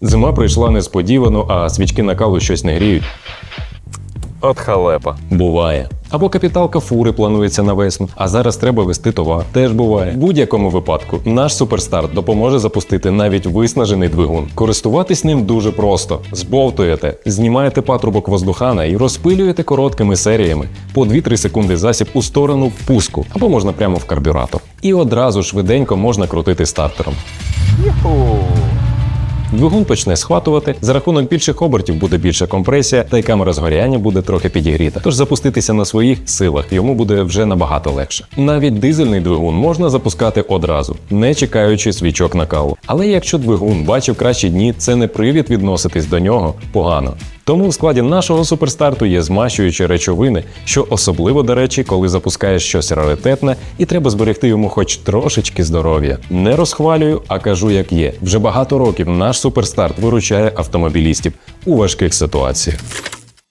Зима прийшла несподівано, а свічки накалу щось не гріють. От халепа. Буває. Або капіталка фури планується на весну, а зараз треба вести товар. Теж буває. В будь-якому випадку наш суперстарт допоможе запустити навіть виснажений двигун. Користуватись ним дуже просто: збовтуєте, знімаєте патрубок воздухана і розпилюєте короткими серіями по 2-3 секунди засіб у сторону впуску, або можна прямо в карбюратор. І одразу швиденько можна крутити стартером. Двигун почне схватувати, за рахунок більших обертів буде більша компресія, та й камера згоряння буде трохи підігріта. Тож запуститися на своїх силах йому буде вже набагато легше. Навіть дизельний двигун можна запускати одразу, не чекаючи свічок накалу. Але якщо двигун бачив кращі дні, це не привід відноситись до нього погано. Тому в складі нашого суперстарту є змащуючі речовини, що особливо до речі, коли запускаєш щось раритетне і треба зберегти йому хоч трошечки здоров'я. Не розхвалюю, а кажу як є. Вже багато років наш суперстарт виручає автомобілістів у важких ситуаціях.